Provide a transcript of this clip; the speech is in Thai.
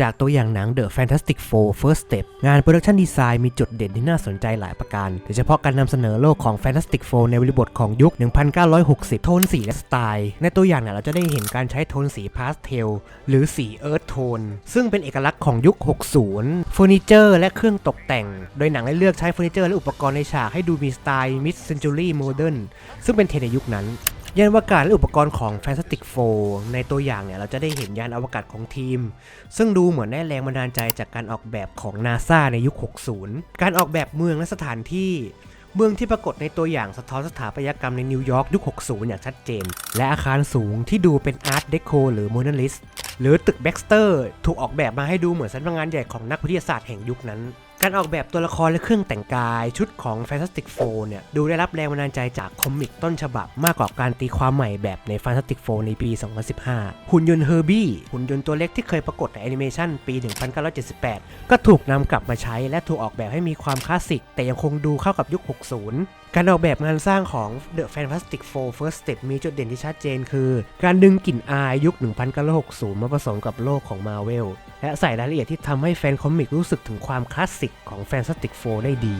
จากตัวอย่างหนัง The Fantastic Four First Step งานโปรดักชันดีไซน์มีจุดเด่นที่น่าสนใจหลายประการ โดยเฉพาะการนำเสนอโลกของ Fantastic Four ในบริบทของยุค 1960 โทนสีและสไตล์ ในตัวอย่างเนี่ยเราจะได้เห็นการใช้โทนสีพาสเทลหรือสีเอิร์ธโทนซึ่งเป็นเอกลักษณ์ของยุค 60 เฟอร์นิเจอร์และเครื่องตกแต่ง โดยหนังได้เลือกใช้เฟอร์นิเจอร์และอุปกรณ์ในฉากให้ดูมีสไตล์ mid century modern ซึ่งเป็นเทรนในยุคนั้น ยานอวกาศและอุปกรณ์ของ Fantastic Four ในตัวอย่างเนี่ยเราจะได้เห็นยานอวกาศของทีม ซึ่งดูเหมือนได้แรงบันดาลใจจากการออกแบบของ NASA ในยุค 60 การออกแบบเมืองและสถานที่ เมืองที่ปรากฏในตัวอย่างสะท้อนสถาปัตยกรรมในนิวยอร์กยุค 60 อย่างชัดเจน และอาคารสูงที่ดูเป็นอาร์ตเดโคหรือโมเดิร์นลิสหรือตึกแบ็กสเตอร์ถูกออกแบบมาให้ดูเหมือนสำนักงานใหญ่ของนักวิทยาศาสตร์แห่งยุคนั้น การออกแบบตัวละครและเครื่องแต่งกายชุดของ Fantastic Four เนี่ยดูได้รับแรงบันดาลใจจากคอมิกต้นฉบับ มากกว่าการตีความใหม่แบบใน Fantastic Four ในปี 2015 หุ่นยนต์เฮอร์บี้หุ่นยนต์ตัวเล็กที่เคยปรากฏในแอนิเมชันปี 1978 ก็ถูกนำกลับมาใช้และถูกออกแบบให้มีความคลาสสิก แต่ยังคงดูเข้ากับยุค 60การออกแบบงานสร้างของ The Fantastic Four First Step มีจุดเด่นที่ชัดเจนคือ การดึงกลิ่นอายยุค 1960 มาผสมกับโลกของ Marvel และใส่รายละเอียดที่ทำให้แฟนคอมิกรู้สึกถึงความคลาสสิกของแฟนสติกโฟได้ดี